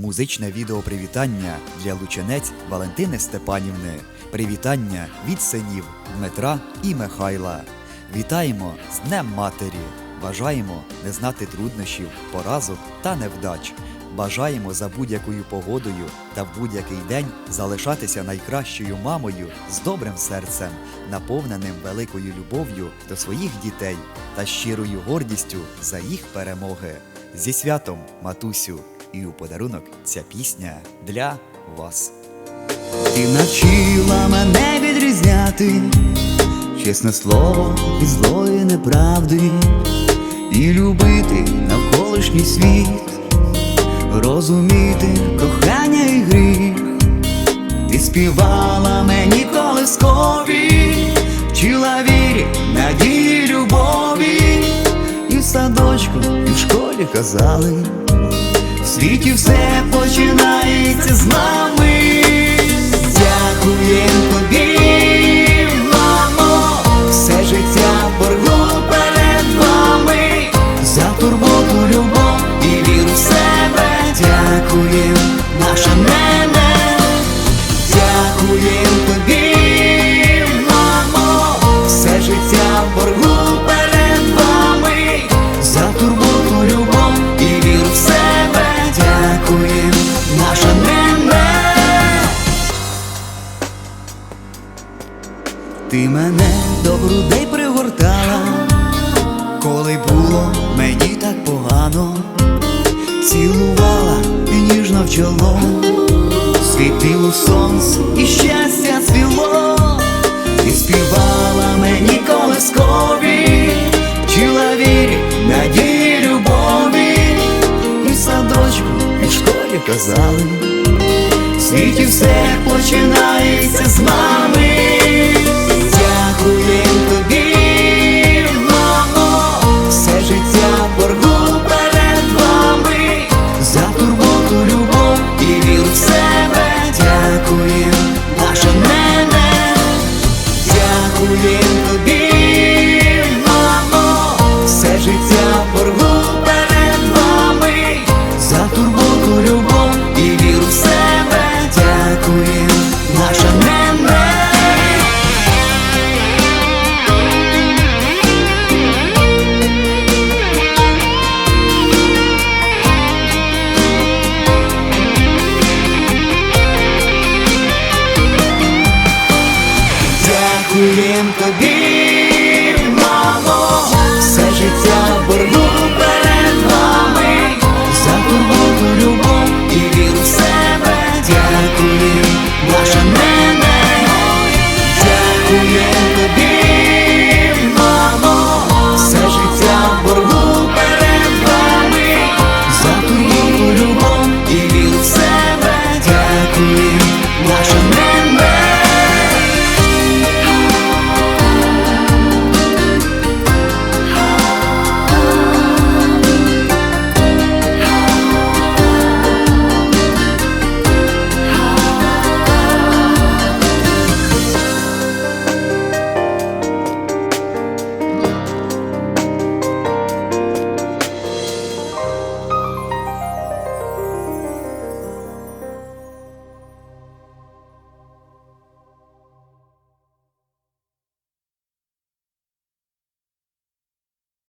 Музичне відео привітання для лученець Валентини Степанівни. Привітання від синів Дмитра і Михайла. Вітаємо з Днем Матері! Бажаємо не знати труднощів, поразок та невдач. Бажаємо за будь-якою погодою та в будь-який день залишатися найкращою мамою з добрим серцем, наповненим великою любов'ю до своїх дітей та щирою гордістю за їх перемоги. Зі святом, матусю! І у подарунок ця пісня для вас. Ти навчила мене відрізняти чесне слово від злої неправди і любити навколишній світ, розуміти кохання і гріх. Ти співала мені колискові, вчила вірі, надії, любові, і в садочку, і в школі казали. Світі все починається з нами. Дякуєм Ти мене до грудей пригортала, коли було мені так погано, цілувала і ніжно в чоло, світило сонце і щастя цвіло, ти співала мені колискові, вчила вірі, надії, любові, і в садочку, і в школі казали. В світі все починається з мами. holding कभी